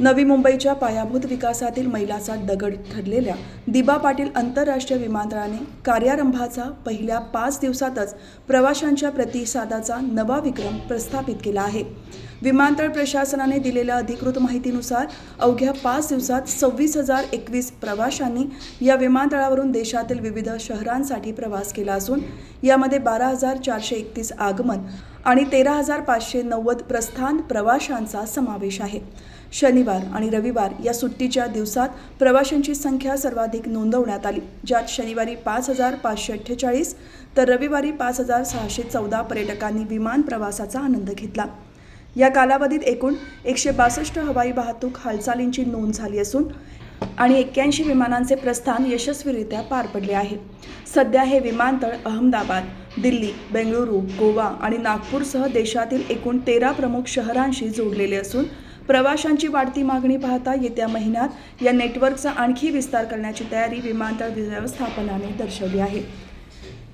नवी मुंबईच्या पायाभूत विकासातील मैलाचा दगड ठरलेल्या दिबा पाटील आंतरराष्ट्रीय विमानतळाने कार्यारंभाचा पहिल्या पाच दिवसातच प्रवाशांच्या प्रतिसादाचा नवा विक्रम प्रस्थापित केला आहे. विमानतळ प्रशासनाने दिलेल्या अधिकृत माहितीनुसार अवघ्या पाच दिवसात सव्वीस हजार एकवीस प्रवाशांनी या विमानतळावरून देशातील विविध शहरांसाठी प्रवास केला असून यामध्ये बारा हजार चारशे एकतीस आगमन आणि तेरा हजार पाचशे नव्वद प्रस्थान प्रवाशांचा समावेश आहे. शनिवार आणि रविवार या सुट्टीच्या दिवसात प्रवाशांची संख्या सर्वाधिक नोंदवण्यात आली ज्यात शनिवारी पाच हजार पाचशे अठ्ठेचाळीस तर रविवारी पाच हजार सहाशे चौदा पर्यटकांनी विमान प्रवासाचा आनंद घेतला. या कालावधीत एकूण एकशे बासष्ट हवाई वाहतूक हालचालींची नोंद झाली असून आणि एक्क्याऐंशी विमानांचे प्रस्थान यशस्वीरित्या पार पडले आहे. सध्या हे विमानतळ अहमदाबाद दिल्ली बेंगळुरू गोवा आणि नागपूरसह देशातील एकूण तेरा प्रमुख शहरांशी जोडलेले असून प्रवाशांची वाढती मागणी पाहता येत्या महिन्यात या नेटवर्कचा आणखी विस्तार करण्याची तयारी विमानतळ व्यवस्थापनाने दर्शवली आहे.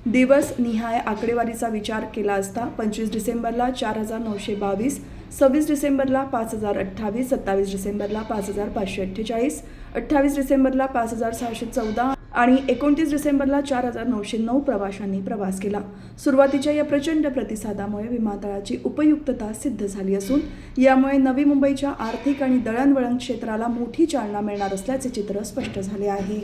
दिवस निहाय आकडेवारीचा विचार केला असता पंचवीस डिसेंबरला चार हजार नऊशे बावीस सव्वीस डिसेंबरला पाच हजार अठ्ठावीस सत्तावीस डिसेंबरला पाच हजार पाचशे अठ्ठेचाळीस अठ्ठावीस डिसेंबरला पाच हजार सहाशे चौदा आणि एकोणतीस डिसेंबरला चार हजार नऊशे नऊ प्रवाशांनी प्रवास केला. सुरुवातीच्या या प्रचंड प्रतिसादामुळे विमानतळाची उपयुक्तता सिद्ध झाली असून यामुळे नवी मुंबईच्या आर्थिक आणि दळणवळण क्षेत्राला मोठी चालना मिळणार असल्याचे चित्र स्पष्ट झाले आहे.